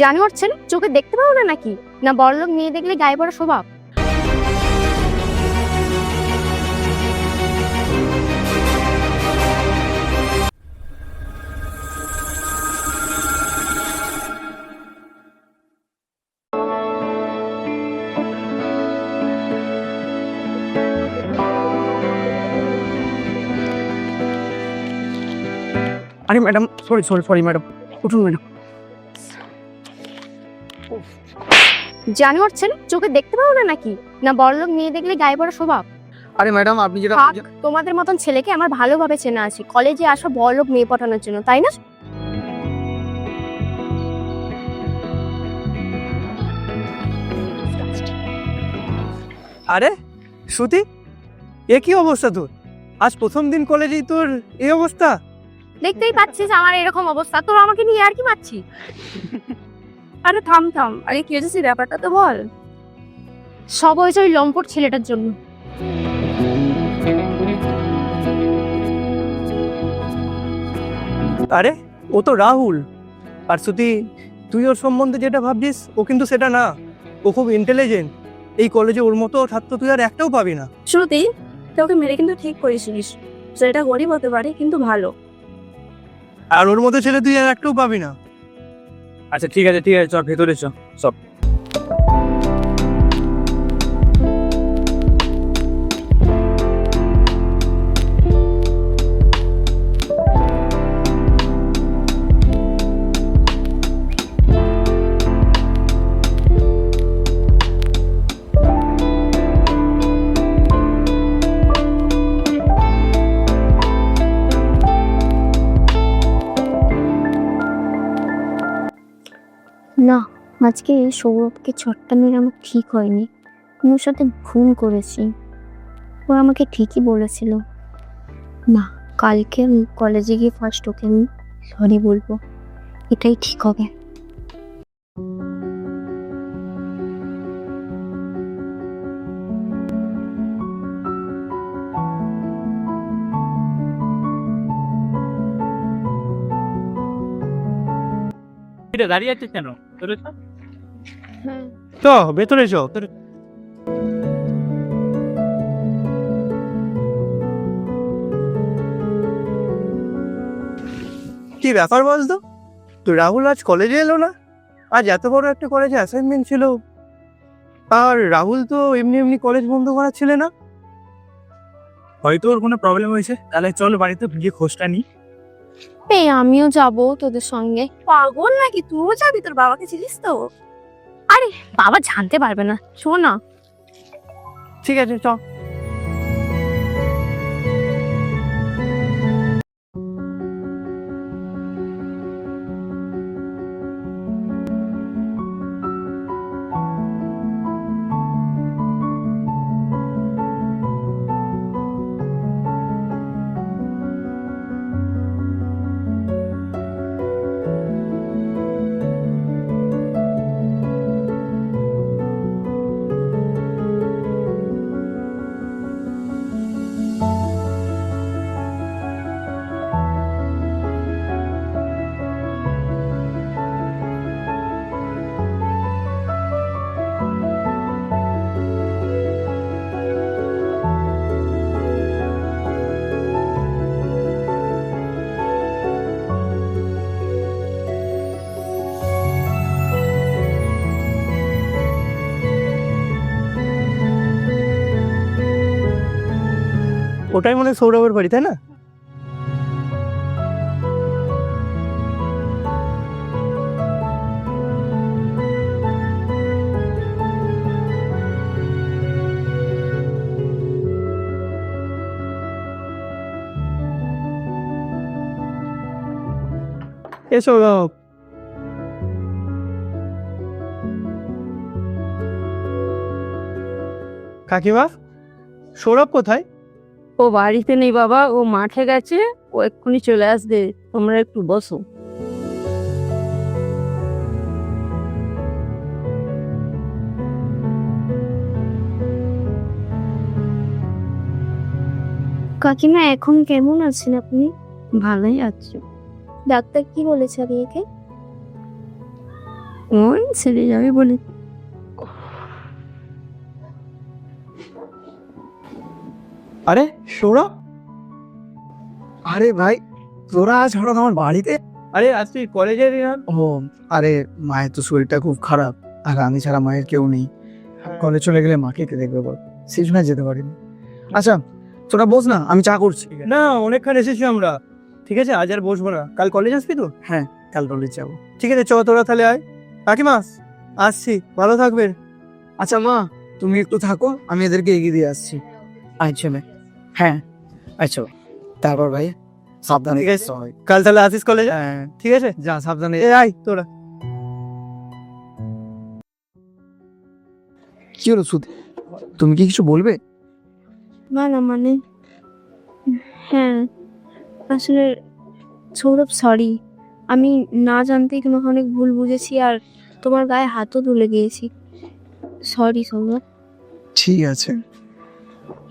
জানোয়ার ছেলে, চোখে দেখতে পাও না নাকি? না বড়লোক মেয়ে দেখলে গায়ে পড়া স্বভাব? আরে madam sorry sorry sorry madam. উঠুন, ম্যাডাম। জানোয়ার ছেলে চোখে দেখতে পাও না নাকি? না বড়লোক মেয়ে দেখলে গায়ে পড়া স্বভাব? আরে ম্যাডাম আপনি যেটা থাক, তোমাদের মতন ছেলেকে আমার ভালোভাবে চেনা আছে। কলেজে আসা বড়লোক মেয়ে পটানোর জন্য তাই না? আরে শ্রুতি? এ কি অবস্থা তোর? আজ প্রথম দিন কলেজেই তোর এই অবস্থা? দেখতেই পাচ্ছিস আমার এরকম অবস্থা। তোর আমাকে নিয়ে আর কি পাচ্ছি আরে থাম থাম। আরে কি হয়েছে? ব্যাপারটা তো বল। সব হয়েছে ওই লম্পট ছেলেটার জন্য। আরে ও তো রাহুল। আর শ্রুতি তুই ওর সম্বন্ধে যেটা ভাবছিস ও কিন্তু সেটা না। ও খুব ইন্টেলিজেন্ট এই কলেজে ওর মতো ছাত্র তুই আর একটাও পাবি না। শ্রুতি তোকে মেরে কিন্তু ঠিক করেছিস সেটা গরিব হতে পারে কিন্তু ভালো। আর ওর মতো ছেলে তুই আর একটাও পাবি না। আচ্ছা ঠিক আছে ঠিক আছে চল ভেতরে চ সব না, আজকে সৌরভকে ছটটা মেরে আমার ঠিক হয়নি। ওর সাথে ভুল করেছি। ও আমাকে ঠিকই বলেছিল। না, কালকে কলেজে গিয়ে ফার্স্ট ওকে আমি সরি বলব। এটাই ঠিক হবে। দাঁড়িয়ে আছে কেন? ভেতরে চ। চ ভেতরে চ তোর কি ব্যাপার বলতো? তো রাহুল আজ কলেজে এলো না? আজ এত বড় একটা কলেজে অ্যাসাইনমেন্ট ছিল। আর রাহুল তো এমনি এমনি কলেজ বন্ধ করার ছিল না। হয়তো ওর কোনো প্রবলেম হয়েছে। তাহলে চল বাড়িতে গিয়ে খোঁজটা নি এই আমিও যাব তোদের সঙ্গে। পাগল নাকি? তুইও যাবি? তোর বাবাকে চিনিস তো? আরে বাবা জানতে পারবে না। শোনা ঠিক আছে চ ওটাই মনে সৌরভের বাড়ি তাই না? এ সৌরভ। কাকিমা সৌরভ কোথায়? ও বাড়িতে নেই বাবা ও মাঠে গেছে ও এক্ষুনি চলে আসবে তোমরা একটু বসো। কাকিমা এখন কেমন আছেন আপনি? ভালোই আছো। ডাক্তার কি বলেছে আরিয়াকে মন ছেড়ে যাবে বলে আরে সৌরভ? আরে ভাই তোরা আজ হঠাৎ আমার বাড়িতে? আরে আজ তুই কলেজে ও আরে মায়ের তো শরীরটা খুব খারাপ। আর আমি ছাড়া মায়ের কেউ নেই। কলেজ চলে গেলে মাকে কে দেখবে বল? সেই জন্য যেতে পারিনি। আচ্ছা তোরা বস না আমি চা করছি। না অনেকক্ষণ এসেছি আমরা। ঠিক আছে আজ আর বসবো না। কাল কলেজ আসবি তো? হ্যাঁ কাল কলেজ যাব। ঠিক আছে চ তোরা তাহলে আয়। কাকিমা আসছি। ভালো থাকবেন। আচ্ছা মা তুমি একটু থাকো আমি এদেরকে এগিয়ে দিয়ে আসছি। আচ্ছা ভাই হ্যাঁ। আচ্ছা। তারপর ভাই সাবধানে ঠিক আছে। কাল তাহলে আসিস কলেজে হ্যাঁ। ঠিক আছে? যা সাবধানে। এ আয় তোরা। কি হলো সুদ তুমি কি কিছু বলবে? না না মানে হ্যাঁ। আসলে সৌরভ সরি আমি না জানতেই তোমাকে অনেক ভুল বুঝেছি আর তোমার গায়ে হাতও তুলে গিয়েছি সরি সৌরভ। ঠিক আছে।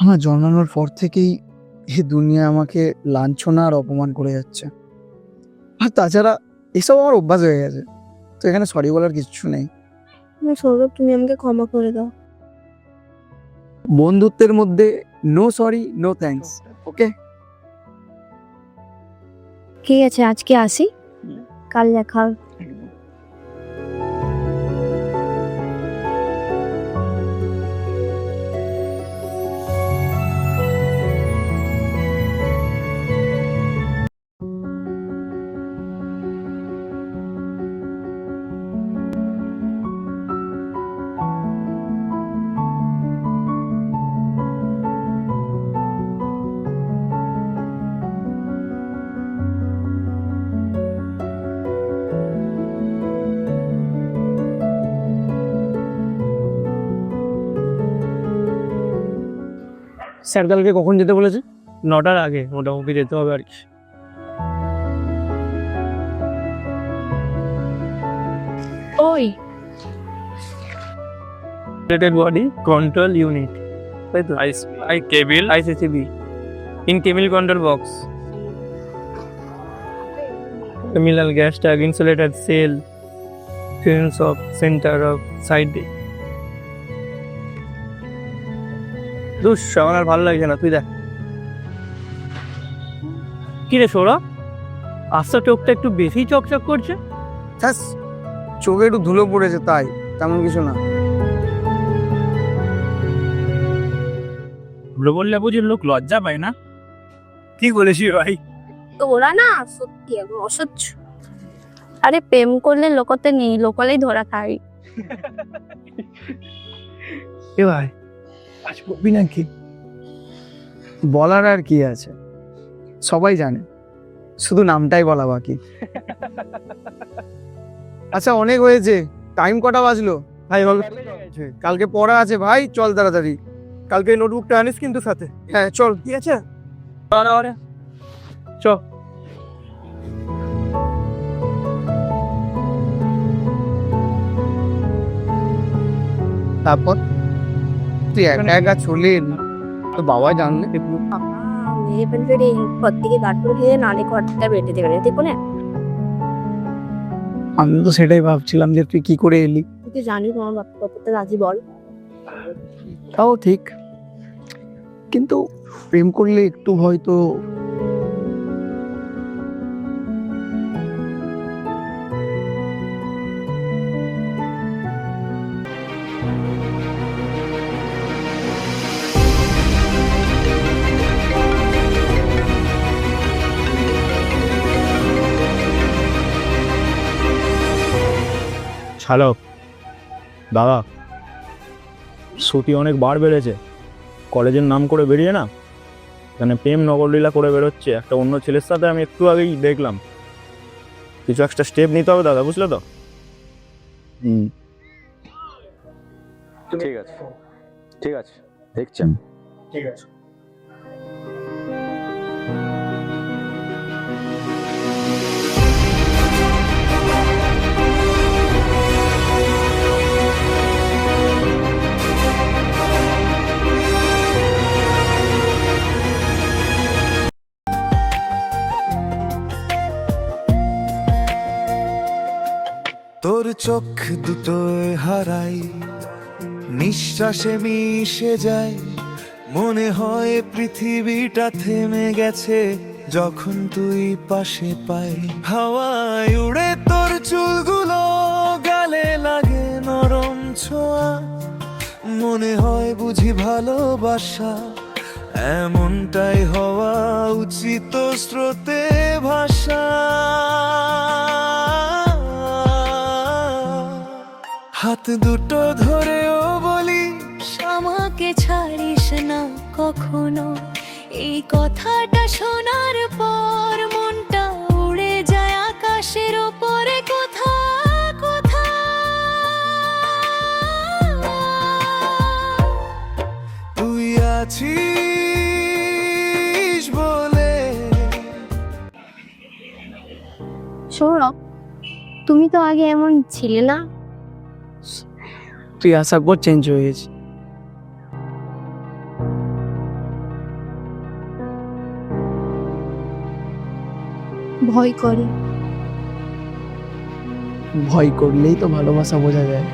আমার জন্মানোর পর থেকেই এই দুনিয়া আমাকে লাঞ্ছনা আর অপমান করে যাচ্ছে। আর তাছাড়া এসব আমার অভ্যাস হয়ে গেছে। তো এখানে সরি বলার কিছু নেই। সৌরভ তুমি আমাকে ক্ষমা করে দাও। বন্ধুত্বের মধ্যে no sorry no thanks okay ঠিক আছে? আজকে আসি? কাল দেখা স্যারদালকে কখন যেতে বলেছে? নটার আগে মোটামুটি যেতে হবে আর কি। ওই। Body control unit I cable ICCB in cable control box terminal gas tag insulated cell fuse off center off side দিয়ে দুস আমার আর ভালো লাগছে না তুই দেখ। কি রে সৌরভ আস্তে চোখটা একটু বেশি চকচক করছে? ব্যাস চোখে একটু ধুলো পড়েছে তাই তেমন কিছু না। ভুলে বললে বুঝি লোক লজ্জা পায় না? কি বলেছি ভাই? তোরা না সত্যি অসহ্য। আরে প্রেম করলে লোকতে নেই লোকলেই ধরা খাই এ ভাই আজ করবি নাকি? বলার আর কি আছে? সবাই জানে। শুধু নামটাই বলা বাকি। আচ্ছা অনেক হয়েছে। টাইম কটা বাজলো? ভাই কালকে পড়া আছে ভাই চল তাড়াতাড়ি। কালকে নোটবুকটা আনিস কিন্তু সাথে। হ্যাঁ চল। ঠিক আছে? চ। তারপর? তুই একা একা চলে এলি তো বাবা জানলে? ফেলবে ঘর থেকে গাঠুর খেয়ে নালে ঘরটা বেটে দেবে না দেখো না। আমি তো সেটাই ভাবছিলাম যে তুই কি করে এলি। তুই জানিস তোমার বাপ কতটা রাজি বল। তাও ঠিক। কিন্তু প্রেম করলে একটু হয়তো ছাড়ো। দাদা সতী অনেক বার বেড়েছে। কলেজের নাম করে বেরিয়ে না? এখানে প্রেম নগরলীলা করে বেরোচ্ছে। একটা অন্য ছেলের সাথে আমি একটু আগেই দেখলাম। কিছু একটা স্টেপ নিতে হবে দাদা বুঝলে তো? হুম। ঠিক আছে। ঠিক আছে দেখছি আমি। ঠিক আছে। তোর চোখ দুটোয় হারাই, নিঃশ্বাসে মিশে যায়। মনে হয় পৃথিবীটা থেমে গেছে যখন তুই পাশে পাই। হাওয়ায় উড়ে তোর চুলগুলো গালে লাগে নরম ছোঁয়া। মনে হয় বুঝি ভালোবাসা এমনটাই হওয়া উচিত স্রোতে ভাষা। হাত দুটো ধরেও বলি আমাকে ছাড়িস না কখনো। এই কথাটা শোনার পর মনটা উড়ে যায় আকাশের ওপরে। কোথা কোথা? তুই আছিস বলে। সৌরভ তুমি তো আগে এমন ছিলে না? তুই আসার পর চেঞ্জ হয়ে গেছি ভয় করে। ভয় করলেই তো ভালোবাসা বোঝা যায়।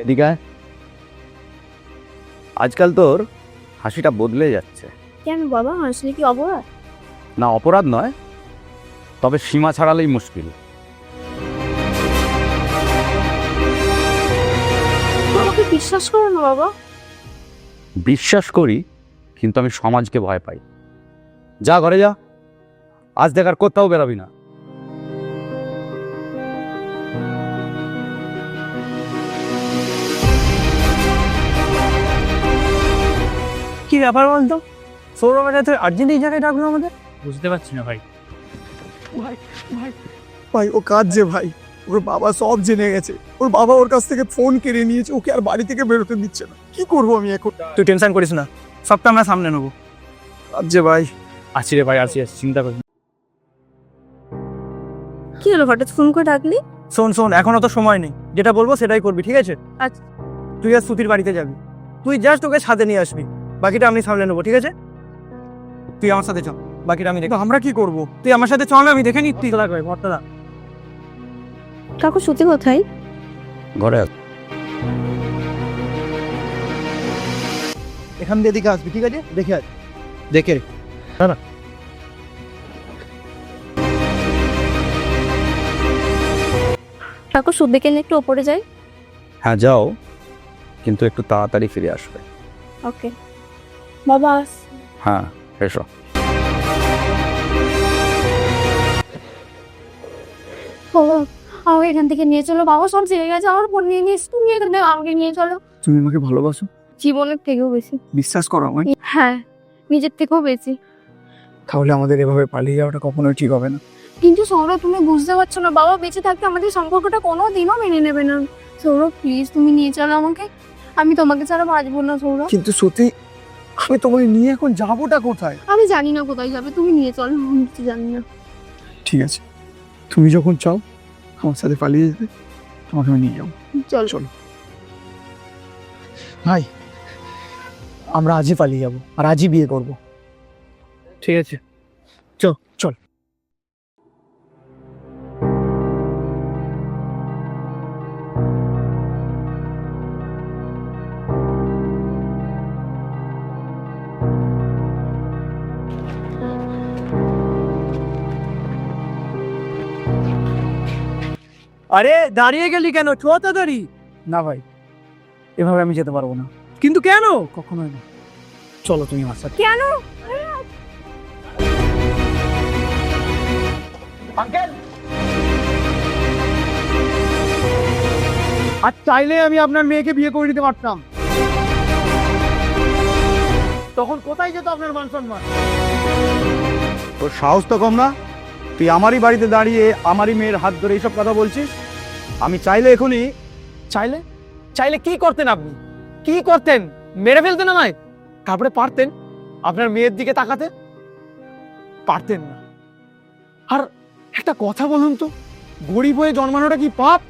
এদিকে আজকাল তোর হাসিটা বদলে যাচ্ছে। কেন বাবা? হাসলে কি অপরাধ? না অপরাধ নয়। তবে সীমা ছাড়ালেই মুশকিল। আমাকে বিশ্বাস করো না বাবা। বিশ্বাস করি কিন্তু আমি সমাজকে ভয় পাই। যা ঘরে যা। আজ দেখার কোথাও বেরাবি না। কি ব্যাপার বলতো? সৌরভ এত আর্জেন্ট এই জায়গায় ডাকলো আমাদের? বুঝতে পারছি না ভাই। ভাই ভাই। ভাই ও কাঁদছে ভাই। ওর বাবা সব জেনে গেছে। ওর বাবা ওর কাছ থেকে ফোন কেড়ে নিয়েছে। ওকে আর বাড়ি থেকে বেরোতে দিচ্ছে না। কি করব আমি এখন? তুই টেনশন করিস না। সবটা আমরা সামনে নেব। কাঁদছে ভাই। আছি রে ভাই আছি চিন্তা করিস না। কি হলো হঠাৎ ফোন করে ডাকলি? শোন শোন এখনও তো সময় নেই। যেটা বলব সেটাই করবি ঠিক আছে? আচ্ছা। তুই আর সুতির বাড়িতে যাবি। তুই জাস্ট ওকে ছাদে নিয়ে আসবি। বাকিটা আমি সামলে নেব ঠিক আছে? তুই আমার সাথে চল বাকিটা আমি দেখো। আমরা কি করব? তুই আমার সাথে চল আমি দেখে নিচ্ছি। লাগবে ভর্তাদা কাকু সত্যি কোথায়? ঘরে। এখান দিয়ে এদিকে আসবি ঠিক আছে? দেখে আস দেখে কাকু সুদে গেলে একটু ওপরে যাই। হ্যাঁ যাও। কিন্তু একটু তাড়াতাড়ি ফিরে আসবে। ওকে। বাবা হ্যাঁ। এসো। আমাকে এখান থেকে নিয়ে চলো। বাবা সব জেনে গেছে। আমার ফোন নিয়ে নিস তুমি এখান থেকে আমাকে নিয়ে চলো। তুমি আমাকে ভালোবাসো? জীবনের থেকেও বেশি। বিশ্বাস করো আমায়? হ্যাঁ নিজের থেকেও বেশি। তাহলে আমাদের এভাবে পালিয়ে যাওয়াটা কখনোই ঠিক হবে না। কিন্তু সৌরভ তুমি বুঝতে পারছ না। বাবা বেঁচে থাকতে আমাদের সম্পর্কটা কোনো দিনও মেনে নেবে না। সৌরভ প্লিজ তুমি নিয়ে চলো আমাকে। আমি তোমাকে ছাড়া বাঁচবো না সৌরভ। কিন্তু সত্যি আমি তোমাকে নিয়ে এখন যাবোটা কোথায়? আমি জানি না কোথায় যাবে তুমি নিয়ে চলো আমি কিছু জানি না। ঠিক আছে। তুমি যখন চাও আমার সাথে পালিয়ে যেতে তোমাকে আমি নিয়ে যাব। চলো। চলো। ভাই আমরা আজই পালিয়ে যাব আর আজই বিয়ে করব। ঠিক আছে। চল আরে দাঁড়িয়ে গেলি কেন? ছ তাড়াতাড়ি না ভাই এভাবে আমি যেতে পারব না। কিন্তু কেন? কখনো না। চলো তুমি আমার সাথে। কেন? আর চাইলে আমি আপনার মেয়েকে বিয়ে করে নিতে পারতাম। তখন কোথায় যেত আপনার মান সম্মান? তোর সাহস তো কম না। তুই আমারই বাড়িতে দাঁড়িয়ে আমারই মেয়ের হাত ধরে এইসব কথা বলছিস? আমি চাইলে এখনই চাইলে? চাইলে কি করতেন আপনি? কি করতেন? মেরে ফেলতেন আমায়? তারপরে পারতেন? আপনার মেয়ের দিকে তাকাতে? পারতেন না। আর একটা কথা বলুন তো গরিব হয়ে জন্মানোটা কি পাপ?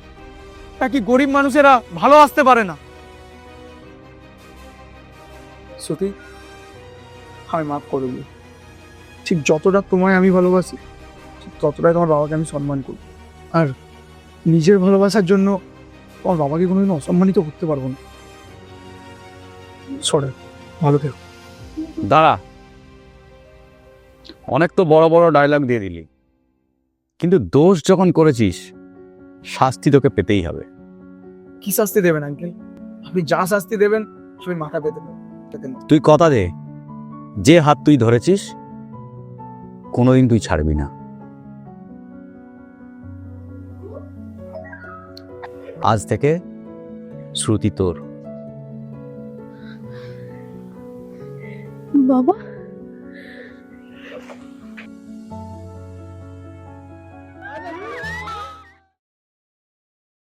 নাকি গরিব মানুষেরা ভালো আসতে পারে না? শ্রুতি আমি মাফ করে দিই ঠিক যতটা তোমায় আমি ভালোবাসি ঠিক ততটাই তোমার বাবাকে আমি সম্মান করি। আর নিজের ভালোবাসার জন্য আমার বাবাকে কোনোদিন অসম্মানিত করতে পারব না। সরে ভালো থেকো। দাঁড়া। অনেক তো বড় বড় ডায়লগ দিয়ে দিলি। কিন্তু দোষ যখন করেছিস শাস্তি তোকে পেতেই হবে। কি শাস্তি দেবেন আঙ্কেল আপনি যা শাস্তি দেবেন আমি মাথা পেতে পেতে তুই কথা দে। যে হাত তুই ধরেছিস কোনোদিন তুই ছাড়বি না। আজ থেকে শ্রুতি তোর। বাবা?